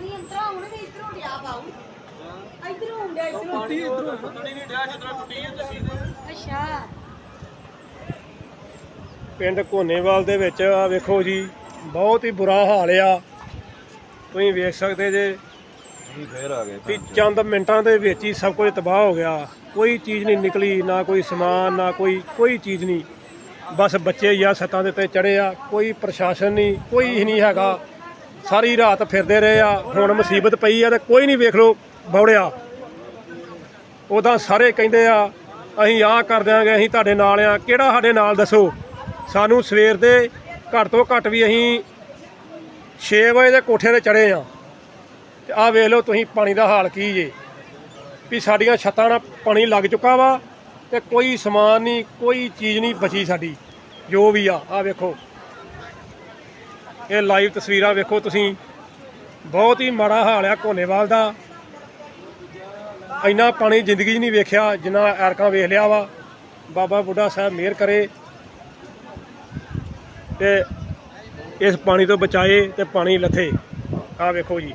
ਪਾਣੀ ਅੰਤਰਾ ਹੁਣ ਵੀ ਇਧਰੋਂ ਡਿਆ ਬਾਉ ਇਧਰੋਂ ਹੁੰਦਿਆ ਇਧਰੋਂ। ਟੁੱਟੀ ਇਧਰੋਂ ਟੁੱਟੀ ਨਹੀਂ ਡਿਆ ਜਿੱਦਾਂ ਟੁੱਟੀ ਹੈ ਤੁਸੀਂ ਅੱਛਾ। ਪਿੰਡ ਕੋਨੇਵਾਲ ਦੇ ਵਿੱਚ ਆ ਵੇਖੋ ਜੀ ਬਹੁਤ ਹੀ ਬੁਰਾ ਹਾਲ ਆ। ਤੁਸੀਂ ਵੇਖ ਸਕਦੇ ਜੇ ਜੀ ਫੇਰ ਆ ਗਏ ਵੀ ਚੰਦ ਮਿੰਟਾਂ ਦੇ ਵਿੱਚ ਹੀ ਸਭ ਕੁਝ ਤਬਾਹ ਹੋ ਗਿਆ। ਕੋਈ ਚੀਜ਼ ਨਹੀਂ ਨਿਕਲੀ ਨਾ ਕੋਈ ਸਮਾਨ ਨਾ ਕੋਈ ਕੋਈ ਚੀਜ਼ ਨਹੀਂ। ਬਸ ਬੱਚੇ ਜਾਂ ਛੱਤਾਂ ਦੇ ਉੱਤੇ ਚੜੇ ਆ ਕੋਈ ਪ੍ਰਸ਼ਾਸਨ ਨਹੀਂ ਕੋਈ ਨਹੀਂ ਹੈਗਾ। ਸਾਰੀ ਰਾਤ ਫਿਰਦੇ ਰਹੇ ਆ, ਹੁਣ ਮੁਸੀਬਤ ਪਈ ਆ ਤੇ ਕੋਈ ਨਹੀਂ ਵੇਖ ਲੋ ਬੌੜਿਆ। ਉਦਾਂ ਸਾਰੇ ਕਹਿੰਦੇ ਆ, ਅਸੀਂ ਆਹ ਕਰ ਦਿਆਂਗੇ, ਅਸੀਂ ਤੁਹਾਡੇ ਨਾਲ ਆ। ਕਿਹੜਾ ਸਾਡੇ ਨਾਲ ਦੱਸੋ? ਸਾਨੂੰ ਸਵੇਰ ਦੇ ਘੱਟ ਤੋਂ ਘੱਟ ਵੀ ਅਸੀਂ 6 ਵਜੇ ਦੇ ਕੋਠੇ ਤੇ ਚੜੇ ਆ। ਤੇ ਆਹ ਵੇਖ ਲਓ ਤੁਸੀਂ ਪਾਣੀ ਦਾ ਹਾਲ ਕੀ ਜੇ। ਵੀ ਸਾਡੀਆਂ ਛੱਤਾਂ ਨਾਲ ਪਾਣੀ ਲੱਗ ਚੁੱਕਾ ਵਾ ਤੇ ਕੋਈ ਸਮਾਨ ਨਹੀਂ, ਕੋਈ ਚੀਜ਼ ਨਹੀਂ ਬਚੀ ਸਾਡੀ, ਜੋ ਵੀ ਆ। ਆਹ ਵੇਖੋ। ਇਹ ਲਾਈਵ ਤਸਵੀਰਾਂ ਵੇਖੋ ਤੁਸੀਂ। ਬਹੁਤ ਹੀ ਮਾੜਾ ਹਾਲ ਆ ਕੋਨੇਵਾਲ ਦਾ। ਇੰਨਾ ਪਾਣੀ ਜ਼ਿੰਦਗੀ 'ਚ ਨਹੀਂ ਵੇਖਿਆ, ਜਿੰਨਾ ਐਰਕਾਂ ਵੇਖ ਲਿਆ ਵਾ। ਬਾਬਾ ਬੁੱਢਾ ਸਾਹਿਬ ਮਿਹਰ ਕਰੇ। ਤੇ ਇਸ ਪਾਣੀ ਤੋਂ ਬਚਾਏ ਤੇ ਪਾਣੀ ਲੱਥੇ। ਆਹ ਵੇਖੋ ਜੀ।